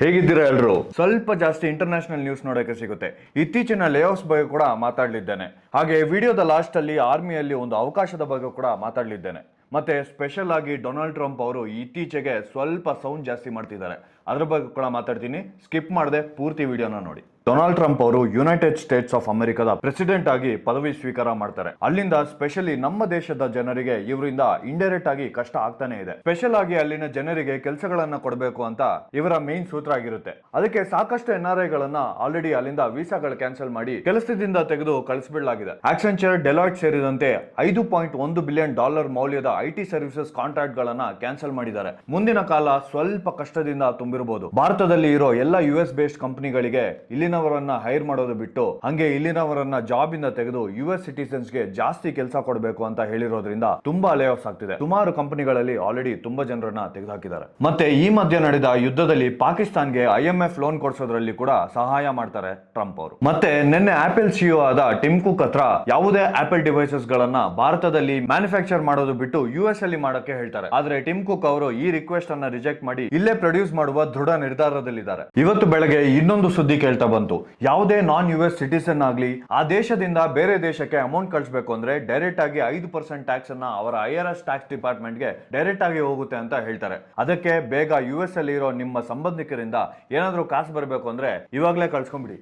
ಹೇಗಿದ್ದೀರಾ ಎಲ್ರು? ಸ್ವಲ್ಪ ಜಾಸ್ತಿ ಇಂಟರ್ನ್ಯಾಷನಲ್ ನ್ಯೂಸ್ ನೋಡೋಕೆ ಸಿಗುತ್ತೆ. ಇತ್ತೀಚಿನ ಲೇಔಟ್ಸ್ ಬಗ್ಗೆ ಕೂಡ ಮಾತಾಡಲಿದ್ದೇನೆ. ಹಾಗೆ ವಿಡಿಯೋದ ಲಾಸ್ಟ್ ಅಲ್ಲಿ ಆರ್ಮಿಯಲ್ಲಿ ಒಂದು ಅವಕಾಶದ ಬಗ್ಗೆ ಕೂಡ ಮಾತಾಡಲಿದ್ದೇನೆ. ಮತ್ತೆ ಸ್ಪೆಷಲ್ ಆಗಿ ಡೊನಾಲ್ಡ್ ಟ್ರಂಪ್ ಅವರು ಇತ್ತೀಚೆಗೆ ಸ್ವಲ್ಪ ಸೌಂಡ್ ಜಾಸ್ತಿ ಮಾಡ್ತಿದ್ದಾರೆ. ಅದ್ರ ಬಗ್ಗೆ ಕೂಡ ಮಾತಾಡ್ತೀನಿ. ಸ್ಕಿಪ್ ಮಾಡದೆ ಪೂರ್ತಿ ವಿಡಿಯೋನ ನೋಡಿ. ಡೊನಾಲ್ಡ್ ಟ್ರಂಪ್ ಅವರು ಯುನೈಟೆಡ್ ಸ್ಟೇಟ್ಸ್ ಆಫ್ ಅಮೆರಿಕದ ಪ್ರೆಸಿಡೆಂಟ್ ಆಗಿ ಪದವಿ ಸ್ವೀಕಾರ ಮಾಡ್ತಾರೆ. ಅಲ್ಲಿಂದ ಸ್ಪೆಷಲಿ ನಮ್ಮ ದೇಶದ ಜನರಿಗೆ ಇವರಿಂದ ಇಂಡೈರೆಕ್ಟ್ ಆಗಿ ಕಷ್ಟ ಆಗ್ತಾನೆ ಇದೆ. ಸ್ಪೆಷಲ್ ಆಗಿ ಅಲ್ಲಿನ ಜನರಿಗೆ ಕೆಲಸಗಳನ್ನ ಕೊಡಬೇಕು ಅಂತ ಇವರ ಮೇನ್ ಸೂತ್ರ ಆಗಿರುತ್ತೆ. ಅದಕ್ಕೆ ಸಾಕಷ್ಟು ಎನ್ ಆರ್ ಐಗಳನ್ನ ಆಲ್ರೆಡಿ ಅಲ್ಲಿಂದ ವೀಸಾಗಳು ಕ್ಯಾನ್ಸಲ್ ಮಾಡಿ ಕೆಲಸದಿಂದ ತೆಗೆದು ಕಳಿಸ್ಬಿಡಲಾಗಿದೆ. ಆಕ್ಸೆಂಚರ್ ಡೆಲಾಯ್ಟ್ ಸೇರಿದಂತೆ ಐದು ಪಾಯಿಂಟ್ ಒಂದು ಬಿಲಿಯನ್ ಡಾಲರ್ ಮೌಲ್ಯದ ಐಟಿ ಸರ್ವಿಸಸ್ ಕಾಂಟ್ರಾಕ್ಟ್ ಗಳನ್ನ ಕ್ಯಾನ್ಸಲ್ ಮಾಡಿದ್ದಾರೆ. ಮುಂದಿನ ಕಾಲ ಸ್ವಲ್ಪ ಕಷ್ಟದಿಂದ ತುಂಬಿರಬಹುದು ಭಾರತದಲ್ಲಿ ಇರೋ ಎಲ್ಲ ಯು ಎಸ್ ಬೇಸ್ಡ್ ಕಂಪನಿಗಳಿಗೆ ಇಲ್ಲಿನವರನ್ನ ಹೈರ್ ಮಾಡೋದು ಬಿಟ್ಟು ಹಂಗೆ ಇಲ್ಲಿನವರನ್ನ ಜಾಬ್ ಇಂದ ತೆಗೆದು ಯು ಎಸ್ ಸಿಟಿಸನ್ಸ್ಗೆ ಜಾಸ್ತಿ ಕೆಲಸ ಕೊಡಬೇಕು ಅಂತ ಹೇಳಿರೋದ್ರಿಂದ ತುಂಬಾ ಲೇ ಆಫ್ಸ್ ಆಗ್ತಿದೆ. ಸುಮಾರು ಕಂಪನಿಗಳಲ್ಲಿ ಆಲ್ರೆಡಿ ತುಂಬಾ ಜನರನ್ನ ತೆಗೆದುಹಾಕಿದ್ದಾರೆ. ಮತ್ತೆ ಈ ಮಧ್ಯೆ ನಡೆದ ಯುದ್ಧದಲ್ಲಿ ಪಾಕಿಸ್ತಾನ್ಗೆ ಐ ಎಂ ಎಫ್ ಲೋನ್ ಕೊಡಿಸೋದ್ರಲ್ಲಿ ಕೂಡ ಸಹಾಯ ಮಾಡ್ತಾರೆ ಟ್ರಂಪ್ ಅವರು. ಮತ್ತೆ ನಿನ್ನೆ ಆಪಲ್ ಸಿಇಒ ಆದ ಟಿಮ್ ಕುಕ್ ಹತ್ರ ಯಾವುದೇ ಆಪಲ್ ಡಿವೈಸಸ್ ಗಳನ್ನ ಭಾರತದಲ್ಲಿ ಮ್ಯಾನುಫ್ಯಾಕ್ಚರ್ ಮಾಡೋದು ಬಿಟ್ಟು ಯು ಎಸ್ ಅಲ್ಲಿ ಮಾಡೋಕೆ ಹೇಳ್ತಾರೆ. ಆದ್ರೆ ಟಿಮ್ ಕುಕ್ ಅವರು ಈ ರಿಕ್ವೆಸ್ಟ್ ಅನ್ನ ರಿಜೆಕ್ಟ್ ಮಾಡಿ ಇಲ್ಲೇ ಪ್ರೊಡ್ಯೂಸ್ ಮಾಡುವ ದೃಢ ನಿರ್ಧಾರದಲ್ಲಿದ್ದಾರೆ. ಇವತ್ತು ಬೆಳಗ್ಗೆ ಇನ್ನೊಂದು ಸುದ್ದಿ ಕೇಳ್ತಾ ಬಂತು. ಯಾವುದೇ ನಾನ್ ಯು ಎಸ್ ಸಿಟಿಸನ್ ಆಗಲಿ, ಆ ದೇಶದಿಂದ ಬೇರೆ ದೇಶಕ್ಕೆ ಅಮೌಂಟ್ ಕಳಿಸಬೇಕು ಅಂದ್ರೆ ಡೈರೆಕ್ಟ್ ಆಗಿ ಐದು ಪರ್ಸೆಂಟ್ ಟ್ಯಾಕ್ಸ್ ಅನ್ನ ಅವರ ಐ ಆರ್ ಎಸ್ ಟ್ಯಾಕ್ಸ್ ಡಿಪಾರ್ಟ್ಮೆಂಟ್ಗೆ ಡೈರೆಕ್ಟ್ ಆಗಿ ಹೋಗುತ್ತೆ ಅಂತ ಹೇಳ್ತಾರೆ. ಅದಕ್ಕೆ ಬೇಗ ಯು ಎಸ್ ಅಲ್ಲಿ ಇರೋ ನಿಮ್ಮ ಸಂಬಂಧಿಕರಿಂದ ಏನಾದರೂ ಕಾಸು ಬರಬೇಕು ಅಂದ್ರೆ ಇವಾಗಲೇ ಕಳ್ಸ್ಕೊಂಡ್ಬಿಡಿ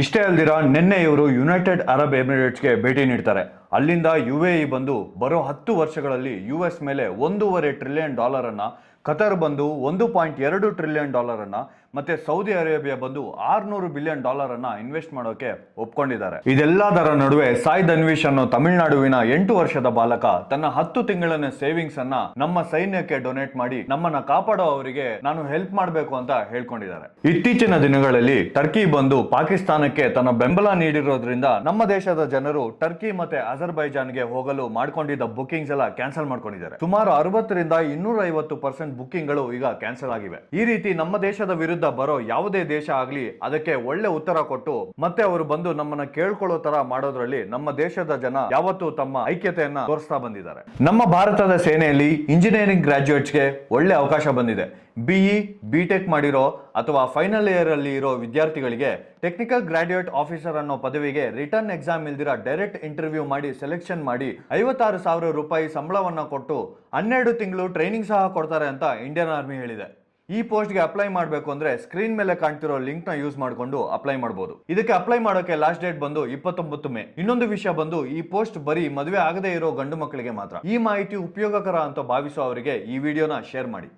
ಇಷ್ಟೇ ಅಲ್ದಿರ, ನಿನ್ನೆ ಇವರು ಯುನೈಟೆಡ್ ಅರಬ್ ಎಮಿರೇಟ್ಸ್ಗೆ ಭೇಟಿ ನೀಡ್ತಾರೆ. ಅಲ್ಲಿಂದ ಯು ಎ ಇ ಬಂದು ಬರೋ ಹತ್ತು ವರ್ಷಗಳಲ್ಲಿ ಯು ಎಸ್ ಮೇಲೆ ಒಂದೂವರೆ ಟ್ರಿಲಿಯನ್ ಡಾಲರ್ ಅನ್ನ ಕತರ್ ಬಂದು ಒಂದು ಪಾಯಿಂಟ್ ಎರಡು ಟ್ರಿಲಿಯನ್ ಡಾಲರ್ ಅನ್ನ ಮತ್ತೆ ಸೌದಿ ಅರೇಬಿಯಾ ಬಂದು ಆರುನೂರು ಬಿಲಿಯನ್ ಡಾಲರ್ ಅನ್ನ ಇನ್ವೆಸ್ಟ್ ಮಾಡೋಕೆ ಒಪ್ಕೊಂಡಿದ್ದಾರೆ. ಇದೆಲ್ಲದರ ನಡುವೆ ಸಾಯ್ ಧನ್ವೀಶ್ ಅನ್ನೋ ತಮಿಳುನಾಡುವಿನ ಎಂಟು ವರ್ಷದ ಬಾಲಕ ತನ್ನ ಹತ್ತು ತಿಂಗಳಿನ ಸೇವಿಂಗ್ಸ್ ಅನ್ನ ನಮ್ಮ ಸೈನ್ಯಕ್ಕೆ ಡೊನೇಟ್ ಮಾಡಿ ನಮ್ಮನ್ನ ಕಾಪಾಡೋ ಅವರಿಗೆ ನಾನು ಹೆಲ್ಪ್ ಮಾಡಬೇಕು ಅಂತ ಹೇಳ್ಕೊಂಡಿದ್ದಾರೆ. ಇತ್ತೀಚಿನ ದಿನಗಳಲ್ಲಿ ಟರ್ಕಿ ಬಂದು ಪಾಕಿಸ್ತಾನಕ್ಕೆ ತನ್ನ ಬೆಂಬಲ ನೀಡಿರೋದ್ರಿಂದ ನಮ್ಮ ದೇಶದ ಜನರು ಟರ್ಕಿ ಮತ್ತೆ ಅಜರ್ಬೈಜಾನ್ಗೆ ಹೋಗಲು ಮಾಡ್ಕೊಂಡಿದ್ದ ಬುಕಿಂಗ್ಸ್ ಎಲ್ಲ ಕ್ಯಾನ್ಸಲ್ ಮಾಡ್ಕೊಂಡಿದ್ದಾರೆ. ಸುಮಾರು ಅರವತ್ತರಿಂದ ಇನ್ನೂರ ಐವತ್ತು ಪರ್ಸೆಂಟ್ ಬುಕಿಂಗ್ಗಳು ಈಗ ಕ್ಯಾನ್ಸಲ್ ಆಗಿವೆ. ಈ ರೀತಿ ನಮ್ಮ ದೇಶದ ವಿರುದ್ಧ ಬರೋ ಯಾವುದೇ ದೇಶ ಆಗಲಿ ಅದಕ್ಕೆ ಒಳ್ಳೆ ಉತ್ತರ ಕೊಟ್ಟು ಮತ್ತೆ ಅವರು ಬಂದು ನಮ್ಮನ್ನ ಕೇಳ್ಕೊಳ್ಳೋ ತರ ಮಾಡೋದ್ರಲ್ಲಿ ನಮ್ಮ ದೇಶದ ಜನ ಯಾವತ್ತೂ ತಮ್ಮ ಐಕ್ಯತೆಯನ್ನ ತೋರಿಸ್ತಾ ಬಂದಿದ್ದಾರೆ. ನಮ್ಮ ಭಾರತದ ಸೇನೆಯಲ್ಲಿ ಇಂಜಿನಿಯರಿಂಗ್ ಗ್ರಾಜ್ಯುಯೇಟ್ಸ್ಗೆ ಒಳ್ಳೆ ಅವಕಾಶ ಬಂದಿದೆ. ಬಿಇ ಬಿ ಟೆಕ್ ಮಾಡಿರೋ ಅಥವಾ ಫೈನಲ್ ಇಯರ್ ಅಲ್ಲಿ ಇರೋ ವಿದ್ಯಾರ್ಥಿಗಳಿಗೆ ಟೆಕ್ನಿಕಲ್ ಗ್ರಾಡ್ಯುಯೇಟ್ ಆಫೀಸರ್ ಅನ್ನೋ ಪದವಿಗೆ ರಿಟರ್ನ್ ಎಕ್ಸಾಮ್ ಇಲ್ದಿರ ಡೈರೆಕ್ಟ್ ಇಂಟರ್ವ್ಯೂ ಮಾಡಿ ಸೆಲೆಕ್ಷನ್ ಮಾಡಿ ಐವತ್ತಾರು ಸಾವಿರ ರೂಪಾಯಿ ಸಂಬಳವನ್ನ ಕೊಟ್ಟು ಹನ್ನೆರಡು ತಿಂಗಳು ಟ್ರೈನಿಂಗ್ ಸಹ ಕೊಡ್ತಾರೆ ಅಂತ ಇಂಡಿಯನ್ ಆರ್ಮಿ ಹೇಳಿದೆ. ಈ ಪೋಸ್ಟ್ಗೆ ಅಪ್ಲೈ ಮಾಡಬೇಕು ಅಂದ್ರೆ ಸ್ಕ್ರೀನ್ ಮೇಲೆ ಕಾಣ್ತಿರೋ ಲಿಂಕ್ನ ಯೂಸ್ ಮಾಡಿಕೊಂಡು ಅಪ್ಲೈ ಮಾಡಬಹುದು ಇದಕ್ಕೆ ಅಪ್ಲೈ ಮಾಡೋಕೆ ಲಾಸ್ಟ್ ಡೇಟ್ ಬಂದು ಇಪ್ಪತ್ತೊಂಬತ್ತು ಮೇ. ಇನ್ನೊಂದು ವಿಷಯ ಬಂದು ಈ ಪೋಸ್ಟ್ ಬರೀ ಮದುವೆ ಆಗದೇ ಇರೋ ಗಂಡು ಮಕ್ಕಳಿಗೆ ಮಾತ್ರ. ಈ ಮಾಹಿತಿ ಉಪಯೋಗಕರ ಅಂತ ಭಾವಿಸೋ ಅವರಿಗೆ ಈ ವಿಡಿಯೋನ ಶೇರ್ ಮಾಡಿ.